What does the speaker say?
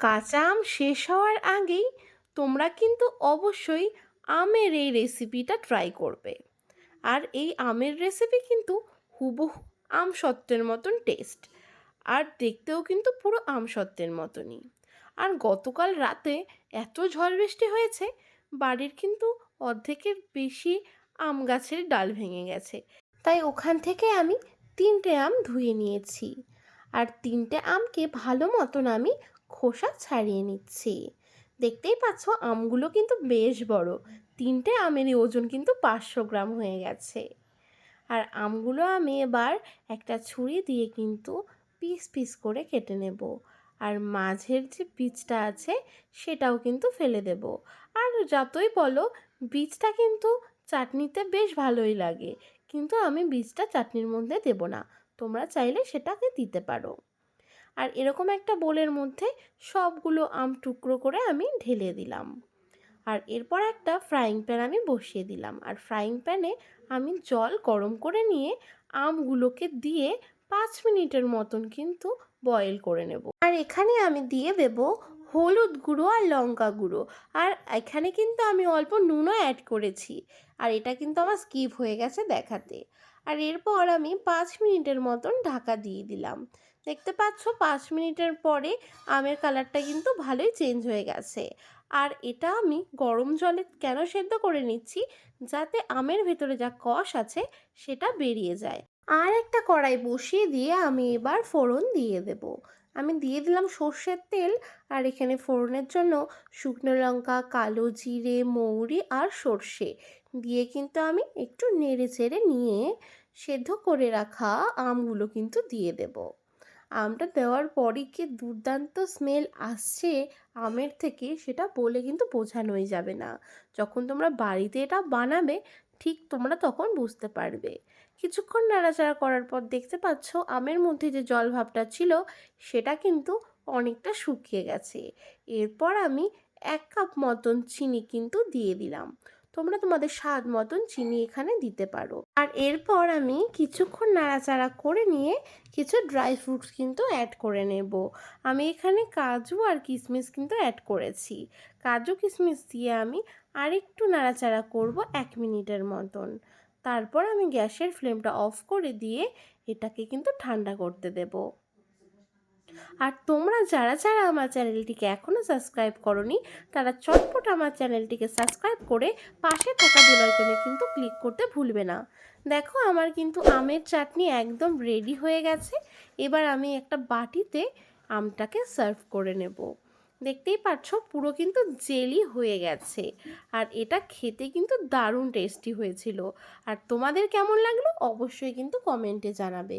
কাঁচা আম শেষ হওয়ার আগেই তোমরা কিন্তু অবশ্যই আমের এই রেসিপিটা ট্রাই করবে। আর এই আমের রেসিপি কিন্তু হুবহু আম সত্ত্বের মতন টেস্ট আর দেখতেও কিন্তু পুরো আম সত্ত্বের মতনই। আর গতকাল রাতে এত ঝড় বৃষ্টি হয়েছে, বাড়ির কিন্তু অর্ধেকের বেশি আম গাছের ডাল ভেঙে গেছে। তাই ওখান থেকে আমি তিনটে আম ধুয়ে নিয়েছি। আর তিনটে আমকে ভালো মতন আমি খোসা ছাড়িয়ে নিচ্ছি। দেখতেই পাচ্ছ আমগুলো কিন্তু বেশ বড়। তিনটে আমেরই ওজন কিন্তু পাঁচশো গ্রাম হয়ে গেছে। আর আমগুলো আমি এবার একটা ছুরি দিয়ে কিন্তু পিস পিস করে কেটে নেব। আর মাঝের যে বীজটা আছে সেটাও কিন্তু ফেলে দেব। আর যতই বলো, বীজটা কিন্তু চাটনিতে বেশ ভালোই লাগে। কিন্তু আমি বীজটা চাটনির মধ্যে দেব না। তোমরা চাইলে সেটাকে দিতে পারো। আর এরকম একটা বোলের মধ্যে সবগুলো আম টুকরো করে আমি ঢেলে দিলাম। আর এরপর একটা ফ্রাইং প্যান আমি বসিয়ে দিলাম। আর ফ্রাইং প্যানে আমি জল গরম করে নিয়ে আমগুলোকে দিয়ে পাঁচ মিনিটের মতন কিন্তু বয়েল করে নেব। আর এখানে আমি দিয়ে দেব হলুদ গুঁড়ো আর লঙ্কা গুঁড়ো। আর এখানে কিন্তু আমি অল্প নুনও অ্যাড করেছি। আর এটা কিন্তু আমার স্কিপ হয়ে গেছে দেখাতে। আর এরপর আমি পাঁচ মিনিটের মতন ঢাকা দিয়ে দিলাম। দেখতে পাচ্ছ, পাঁচ মিনিটের পরে আমের কালারটা কিন্তু ভালোই চেঞ্জ হয়ে গেছে। আর এটা আমি গরম জলে কেন সেদ্ধ করে নিচ্ছি? যাতে আমের ভেতরে যা কষ আছে, সেটা বেরিয়ে যায়। আর একটা কড়াই বসিয়ে দিয়ে আমি এবার ফোড়ন দিয়ে দেব। আমি দিয়ে দিলাম সর্ষের তেল আর এখানে ফোড়নের জন্য শুকনো লঙ্কা, কালো জিরে, মৌরি আর সর্ষে দিয়ে কিন্তু আমি একটু নেড়ে চেড়ে নিয়ে সেদ্ধ করে রাখা আমগুলো কিন্তু দিয়ে দেব। আমটা দেওয়ার পরই কি দুর্দান্ত স্মেল আসছে আমের থেকে সেটা বলে কিন্তু বোঝানোই যাবে না। যখন তোমরা বাড়িতে এটা বানাবে ঠিক তোমরা তখন বুঝতে পারবে। কিছুক্ষণ নাড়াচাড়া করার পর দেখতে পাচ্ছ আমের মধ্যে যে জল ভাবটা ছিল, সেটা কিন্তু অনেকটা শুকিয়ে গেছে। এরপর আমি এক কাপ মতন চিনি কিন্তু দিয়ে দিলাম। তোমরা তোমাদের স্বাদ মতন চিনি এখানে দিতে পারো। আর এরপর আমি কিছুক্ষণ নাড়াচাড়া করে নিয়ে কিছু ড্রাই ফ্রুটস কিন্তু অ্যাড করে নেব। আমি এখানে কাজু আর কিশমিশ কিন্তু অ্যাড করেছি। কাজু কিশমিশ দিয়ে আমি আরেকটু নাড়াচাড়া করব এক মিনিটের মতন। তারপর আমি গ্যাসের ফ্লেমটা অফ করে দিয়ে এটাকে কিন্তু ঠান্ডা করতে দেব। আর তোমরা যারা যারা আমার চ্যানেলটিকে এখনও সাবস্ক্রাইব করনি, তারা চটপট আমার চ্যানেলটিকে সাবস্ক্রাইব করে পাশে থাকা বেলাইকনে কিন্তু ক্লিক করতে ভুলবে না। দেখো, আমার কিন্তু আমের চাটনি একদম রেডি হয়ে গেছে। এবার আমি একটা বাটিতে আমটাকে সার্ভ করে নেব। দেখতেই পাচ্ছ, পুরো কিন্তু জেলি হয়ে গেছে। আর এটা খেতে কিন্তু দারুণ টেস্টি হয়েছিল। আর তোমাদের কেমন লাগল, অবশ্যই কিন্তু কমেন্টে জানাবে।